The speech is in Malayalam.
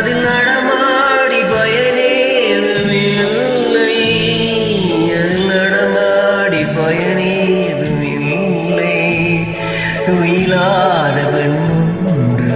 അതിൽ നടമാടി പയനേ നടമാടി പയനേ തുയിലാതെ പെണ്ണുണ്ട്